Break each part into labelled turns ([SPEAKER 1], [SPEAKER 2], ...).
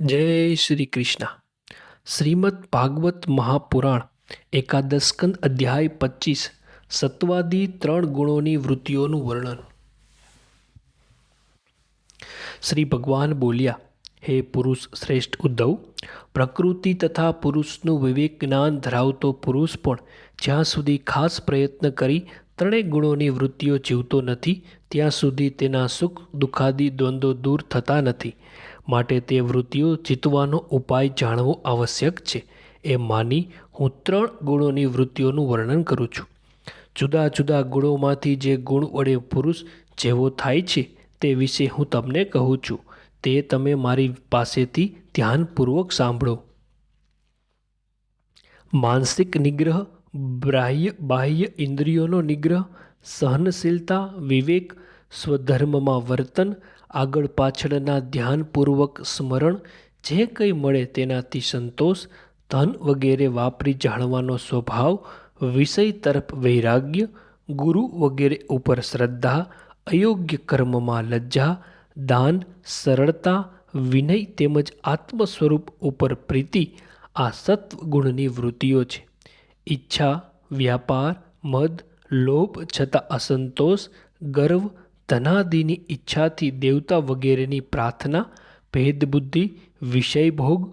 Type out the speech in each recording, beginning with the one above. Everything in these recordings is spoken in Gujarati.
[SPEAKER 1] જય શ્રી કૃષ્ણ. શ્રીમદ ભાગવત મહાપુરાણ એકાદશ અધ્યાય પચીસ, સત્વાદી ત્રણ ગુણોની વૃત્તિઓનું વર્ણન. શ્રી ભગવાન બોલ્યા, હે પુરુષ શ્રેષ્ઠ ઉદ્ધવ, પ્રકૃતિ તથા પુરુષનું વિવેક જ્ઞાન ધરાવતો પુરુષ પણ જ્યાં સુધી ખાસ પ્રયત્ન કરી ત્રણેય ગુણોની વૃત્તિઓ જીવતો નથી, ત્યાં સુધી તેના સુખ દુઃખાદી દ્વંદ્વો દૂર થતા નથી. માટે તે વૃત્તિઓ જીતવાનો ઉપાય જાણવો આવશ્યક છે. એ માની હું ત્રણ ગુણોની વૃત્તિઓનું વર્ણન કરું છું. જુદા જુદા ગુણોમાંથી જે ગુણ વડે પુરુષ જેવો થાય છે તે વિશે હું તમને કહું છું. તે તમે મારી પાસેથી ધ્યાનપૂર્વક સાંભળો. માનસિક નિગ્રહ, બાહ્ય બાહ્ય ઇન્દ્રિયોનો નિગ્રહ, સહનશીલતા, વિવેક સ્વધર્મમાં વર્તન, આગળ પાછળના ધ્યાનપૂર્વક સ્મરણ, જે કંઈ મળે તેનાથી સંતોષ, ધન વગેરે વાપરી જાણવાનો સ્વભાવ, વિષય તરફ વૈરાગ્ય, ગુરુ વગેરે ઉપર શ્રદ્ધા, અયોગ્ય કર્મમાં લજ્જા, દાન, સરળતા, વિનય તેમજ આત્મ સ્વરૂપ ઉપર પ્રીતિ આ સત્વગુણની વૃત્તિઓ છે. ઈચ્છા, વ્યાપાર, મદ, લોભ છતાં અસંતોષ, ગર્વ ધનાદિની ઈચ્છાથી દેવતા વગેરેની પ્રાર્થના, ભેદબુદ્ધિ, વિષયભોગ,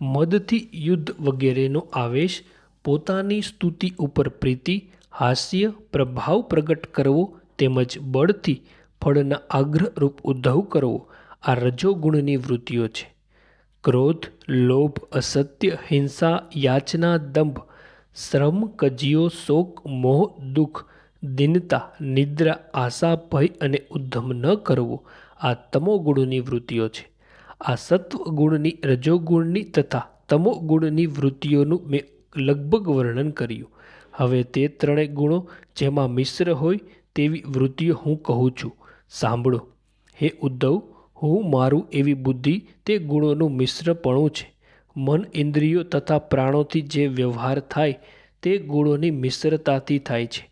[SPEAKER 1] મદથી યુદ્ધ વગેરેનો આવેશ, પોતાની સ્તુતિ ઉપર પ્રીતિ, હાસ્ય, પ્રભાવ પ્રગટ કરવો તેમજ બળથી ફળના આગ્રહરૂપ ઉદ્ધવ કરવો આ રજોગુણની વૃત્તિઓ છે. ક્રોધ, લોભ, અસત્ય, હિંસા, યાચના, દંભ, શ્રમ કજીઓ શોક, મોહ, દુઃખ દિનતા, નિદ્રા, આશા, ભય અને ઉદ્ધમ ન કરવો આ તમોગુણની વૃત્તિઓ છે. આ સત્વગુણની રજોગુણની તથા તમોગુણની વૃત્તિઓનું મેં લગભગ વર્ણન કર્યું. હવે તે ત્રણેય ગુણો જેમાં મિશ્ર હોય તેવી વૃત્તિઓ હું કહું છું. સાંભળો. હે ઉદ્ધવ, હું મારું એવી બુદ્ધિ તે ગુણોનું મિશ્રપણું છે. મન ઇન્દ્રિયો તથા પ્રાણોથી જે વ્યવહાર થાય તે ગુણોની મિશ્રતાથી થાય છે.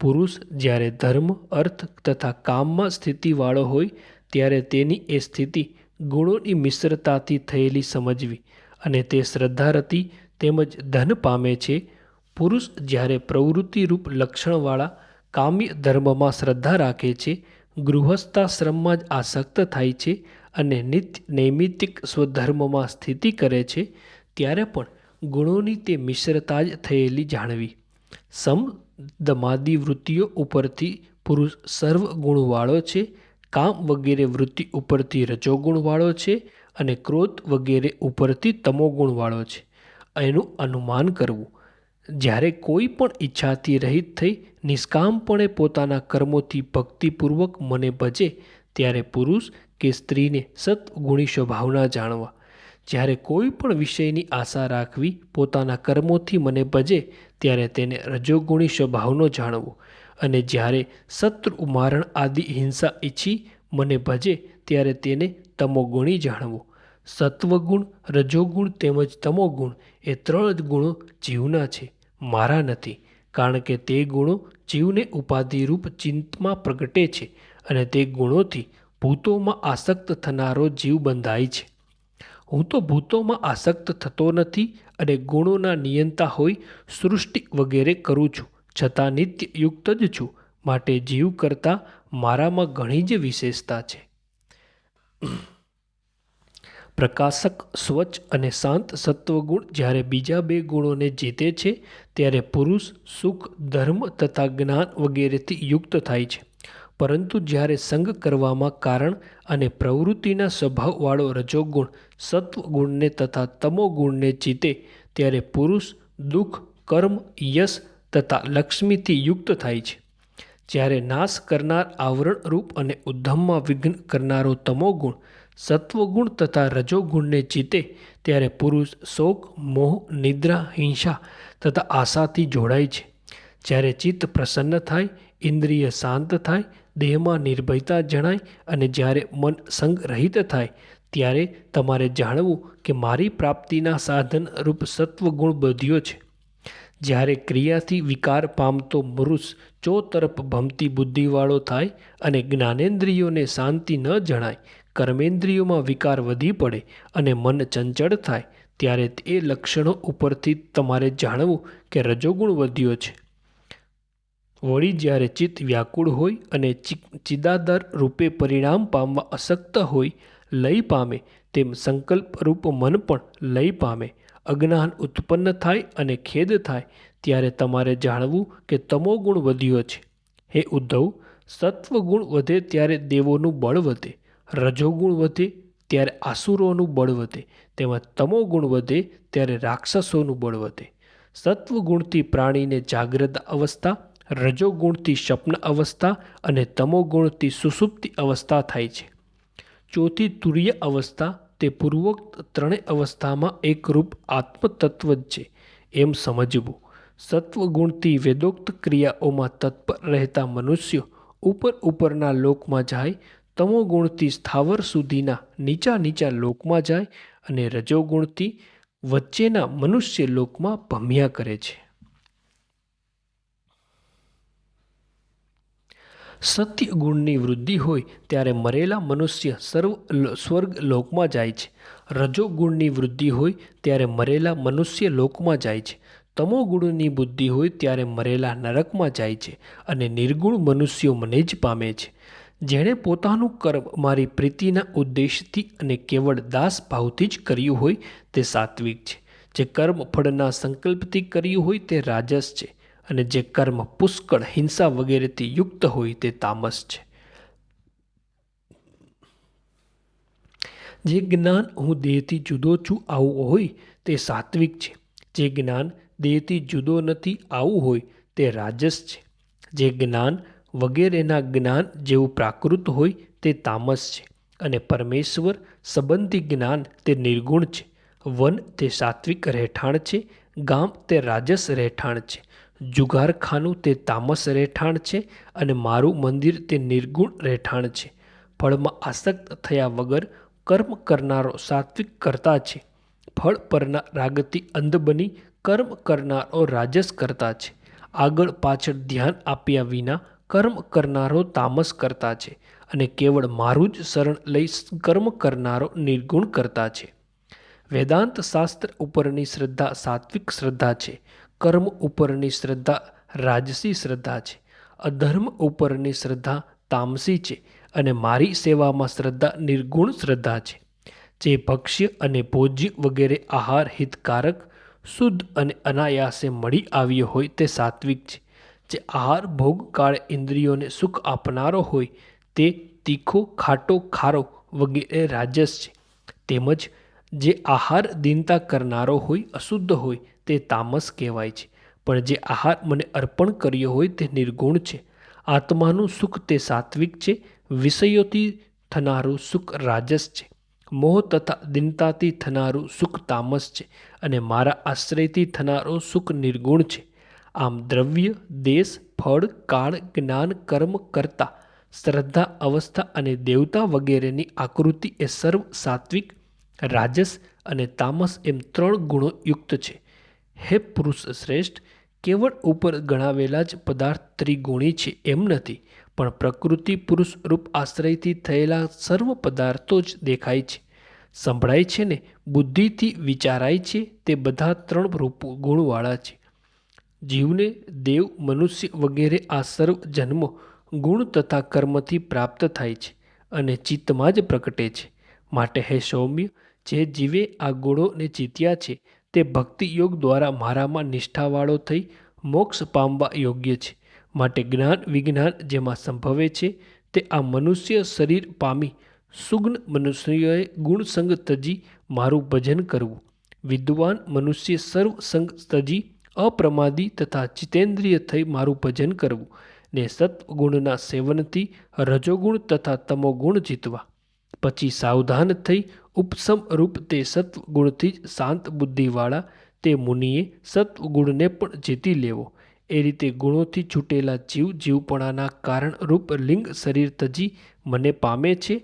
[SPEAKER 1] પુરુષ જ્યારે ધર્મ, અર્થ તથા કામમાં સ્થિતિવાળો હોય, ત્યારે તેની એ સ્થિતિ ગુણોની મિશ્રતાથી થયેલી સમજવી અને તે શ્રદ્ધારતી તેમજ ધન પામે છે. પુરુષ જ્યારે પ્રવૃત્તિરૂપ લક્ષણવાળા કામ્ય ધર્મમાં શ્રદ્ધા રાખે છે, ગૃહસ્થાશ્રમમાં જ આસક્ત થાય છે અને નિત્ય નૈમિતિક સ્વધર્મમાં સ્થિતિ કરે છે, ત્યારે પણ ગુણોની તે મિશ્રતા જ થયેલી જાણવી. સમ દમાદી વૃત્તિઓ ઉપરથી પુરુષ સર્વ ગુણવાળો છે, કામ વગેરે વૃત્તિ ઉપરથી રજોગુણવાળો છે અને ક્રોધ વગેરે ઉપરથી તમોગુણવાળો છે. એનું અનુમાન કરવું, જ્યારે કોઈ પણ ઈચ્છાથી રહિત થઈ નિષ્કામપણે પોતાના કર્મોથી ભક્તિપૂર્વક મને ભજે, ત્યારે પુરુષ કે સ્ત્રીને સત્ગુણી સ્વભાવના જાણવા જ્યારે કોઈ પણ વિષયની આશા રાખવી પોતાના કર્મોથી મને ભજે, ત્યારે તેને રજોગુણી સ્વભાવનો જાણવો. અને જ્યારે શત્રુ ઉમારણ આદિ હિંસા ઈચ્છી મને ભજે, ત્યારે તેને તમોગુણી જાણવો. સત્વગુણ, રજોગુણ તેમજ તમોગુણ એ ત્રણ જ ગુણો જીવના છે, મારા નથી. કારણ કે તે ગુણો જીવને ઉપાધિરૂપ ચિંતમાં પ્રગટે છે અને તે ગુણોથી ભૂતોમાં આસક્ત થનારો જીવ બંધાય છે. હું તો ભૂતોમાં આસક્ત થતો નથી અને ગુણોના નિયંતા હોઈ સૃષ્ટિ વગેરે કરું છું. છતાં નિત્ય યુક્ત જ છું. માટે જીવ કરતાં મારામાં ઘણી જ વિશેષતા છે. પ્રકાશક, સ્વચ્છ અને શાંત સત્વગુણ જ્યારે બીજા બે ગુણોને જીતે છે, ત્યારે પુરુષ, સુખ, ધર્મ તથા જ્ઞાન વગેરેથી યુક્ત થાય છે. પરંતુ જ્યારે સંગ કરવામાં કારણ અને પ્રવૃત્તિના સ્વભાવવાળો રજોગુણ સત્વગુણને તથા તમોગુણને જીતે, ત્યારે પુરુષ દુઃખ, કર્મ, યશ તથા લક્ષ્મીથી યુક્ત થાય છે. જ્યારે નાશ કરનાર આવરણરૂપ અને ઉદ્ધમમાં વિઘ્ન કરનારો તમોગુણ સત્વગુણ તથા રજોગુણને જીતે, ત્યારે પુરુષ શોક, મોહ, નિદ્રા, હિંસા તથા આશાથી જોડાય છે. જ્યારે ચિત્ત પ્રસન્ન થાય, ઇન્દ્રિય શાંત થાય દેહમાં નિર્ભયતા જણાય અને જ્યારે મન સંગરહિત થાય, ત્યારે તમારે જાણવું કે મારી પ્રાપ્તિના સાધન રૂપ સત્વગુણ બધ્યો છે. જ્યારે ક્રિયાથી વિકાર પામતો મૃષ ચો તરફ ભમતી બુદ્ધિવાળો થાય અને જ્ઞાનેન્દ્રિયોને શાંતિ ન જણાય, કર્મેન્દ્રિયોમાં વિકાર વધી પડે અને મન ચંચળ થાય, ત્યારે એ લક્ષણો ઉપરથી તમારે જાણવું કે રજોગુણ વધ્યો છે. વળી જ્યારે ચિત્ત વ્યાકુળ હોય અને ચિદાદર રૂપે પરિણામ પામવા અશક્ત હોય, લય પામે, તેમ સંકલ્પરૂપ મન પણ લય પામે. અજ્ઞાન ઉત્પન્ન થાય અને ખેદ થાય, ત્યારે તમારે જાણવું કે તમો ગુણ વધ્યો છે. હે ઉદ્ધવ, સત્વગુણ વધે ત્યારે દેવોનું બળ વધે, રજોગુણ વધે ત્યારે આસુરોનું બળ વધે તેમજ તમોગુણ વધે ત્યારે રાક્ષસોનું બળ વધે. સત્વગુણથી પ્રાણીને જાગ્રત અવસ્થા રજોગુણથી સ્વપ્ન અવસ્થા અને તમોગુણથી સુસુપ્તિ અવસ્થા થાય છે. ચોથી તુર્ય અવસ્થા તે પૂર્વોક્ત ત્રણેય અવસ્થામાં એકરૂપ આત્મતત્વ જ છે. એમ સમજવું. સત્વગુણથી વેદોક્ત ક્રિયાઓમાં તત્પર રહેતા મનુષ્યો ઉપર ઉપરના લોકમાં જાય, તમોગુણથી સ્થાવર સુધીના નીચા નીચા લોકમાં જાય અને રજોગુણથી વચ્ચેના મનુષ્ય લોકમાં ભમ્યા કરે છે. સત્ય ગુણની વૃદ્ધિ હોય ત્યારે મરેલા મનુષ્ય સર્વ સ્વર્ગ લોકમાં જાય છે. રજોગુણની વૃદ્ધિ હોય ત્યારે મરેલા મનુષ્ય લોકમાં જાય છે. તમો ગુણની બુદ્ધિ હોય ત્યારે મરેલા નરકમાં જાય છે અને નિર્ગુણ મનુષ્યો મને જ પામે છે. જેણે પોતાનું કર્મ મારી પ્રીતિના ઉદ્દેશથી અને કેવળ દાસ ભાવથી જ કર્યું હોય તે સાત્વિક છે. જે કર્મ ફળના સંકલ્પથી કર્યું હોય તે રાજસ છે. અને જે કર્મ પુષ્કળ, હિંસા વગેરેથી યુક્ત હોય તે તામસ છે. જે જ્ઞાન હું દેહથી જુદો છું, આવું હોય તે સાત્વિક છે. જે જ્ઞાન દેહથી જુદો નથી, આવું હોય તે રાજસ છે. જે જ્ઞાન વગેરેના જ્ઞાન જેવું પ્રાકૃત હોય તે તામસ છે. અને પરમેશ્વર સંબંધી જ્ઞાન તે નિર્ગુણ છે. વન તે સાત્વિક રહેઠાણ છે, ગામ તે રાજસ રહેઠાણ છે. જુગારખાનું તે તામસ રહેઠાણ છે અને મારું મંદિર તે નિર્ગુણ રહેઠાણ છે. ફળમાં આસક્ત થયા વગર કર્મ કરનારો સાત્વિક કરતા છે. ફળ પરના રાગથી અંધ બની કર્મ કરનારો રાજસ કરતા છે. આગળ પાછળ ધ્યાન આપ્યા વિના કર્મ કરનારો તામસ કરતા છે અને કેવળ મારું જ શરણ લઈ કર્મ કરનારો નિર્ગુણ કરતા છે. વેદાંત શાસ્ત્ર ઉપરની શ્રદ્ધા સાત્વિક શ્રદ્ધા છે. કર્મ ઉપરની શ્રદ્ધા રાજસી શ્રદ્ધા છે. અધર્મ ઉપરની શ્રદ્ધા તામસી છે અને મારી સેવામાં શ્રદ્ધા નિર્ગુણ શ્રદ્ધા છે. જે ભક્ષ્ય અને ભોજ્ય વગેરે આહાર હિતકારક, શુદ્ધ અને અનાયાસે મળી આવ્યો હોય તે સાત્વિક છે. જે આહાર ભોગ કાળે ઇન્દ્રિયોને સુખ આપનારો હોય તે તીખો, ખાટો, ખારો વગેરે રાજસ છે. તેમજ જે આહાર દીનતા કરનારો હોય, અશુદ્ધ હોય તે તામસ કહેવાય છે. પણ જે આહાર મને અર્પણ કર્યો હોય તે નિર્ગુણ છે. આત્માનું સુખ તે સાત્વિક છે. વિષયોથી થનારું સુખ રાજસ છે. મોહ તથા દિનતાથી થનારું સુખ તામસ છે અને મારા આશ્રયથી થનારો સુખ નિર્ગુણ છે. આમ દ્રવ્ય, દેશ, ફળ, કાળ, જ્ઞાન, કર્મ, કરતા, શ્રદ્ધા, અવસ્થા અને દેવતા વગેરેની આકૃતિ એ સર્વ સાત્વિક, રાજસ અને તામસ એમ ત્રણ ગુણો યુક્ત છે. હે પુરુષ શ્રેષ્ઠ, કેવળ ઉપર ગણાવેલા જ પદાર્થ ત્રિગુણી છે એમ નથી, પણ પ્રકૃતિ પુરુષ રૂપ આશ્રયથી થયેલા સર્વ પદાર્થો જ દેખાય છે. સંભળાય છે ને, બુદ્ધિથી વિચારાય છે, તે બધા ત્રણ રૂપ ગુણવાળા છે. જીવને દેવ, મનુષ્ય વગેરે આ સર્વ જન્મો, ગુણ તથા કર્મથી પ્રાપ્ત થાય છે અને ચિત્તમાં જ પ્રકટે છે. માટે હે સૌમ્ય, જે જીવે આ ગુણોને જીત્યા છે તે ભક્તિ યોગ દ્વારા મારામાં નિષ્ઠાવાળો થઈ મોક્ષ પામવા યોગ્ય છે. માટે જ્ઞાન વિજ્ઞાન જેમાં સંભવે છે તે આ મનુષ્ય શરીર પામી સુગ્ન મનુષ્યોએ ગુણસંગ તજી મારું ભજન કરવું. વિદ્વાન મનુષ્ય સર્વસંગ તજી અપ્રમાદી તથા ચિતેન્દ્રિય થઈ મારું ભજન કરવું ને સત્વગુણના સેવનથી રજોગુણ તથા તમોગુણ જીતવા. પછી સાવધાન થઈ ઉપસમ રૂપ તે સત્વગુણથી જ શાંત બુદ્ધિવાળા તે મુનિએ સત્વગુણને પણ જીતી લેવો. એ રીતે ગુણોથી છૂટેલા જીવ જીવપણાના કારણરૂપ લિંગ શરીર તજી મને પામે છે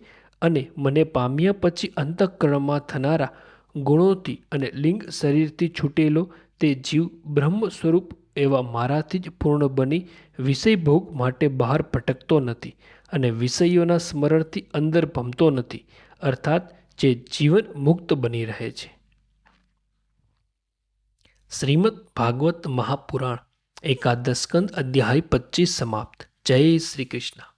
[SPEAKER 1] અને મને પામ્યા પછી અંતઃકરણમાં થનારા ગુણોથી અને લિંગ શરીરથી છૂટેલો તે જીવ બ્રહ્મ સ્વરૂપ એવા મારાથી જ પૂર્ણ બની વિષય ભોગ માટે બહાર ભટકતો નથી અને વિષયોના સ્મરણથી અંદર ભમતો નથી, અર્થાત જે જીવન મુક્ત બની રહે છે. શ્રીમદ ભાગવત મહાપુરાણ, એકાદશ સ્કંદ અધ્યાય પચીસ સમાપ્ત. જય શ્રી કૃષ્ણ.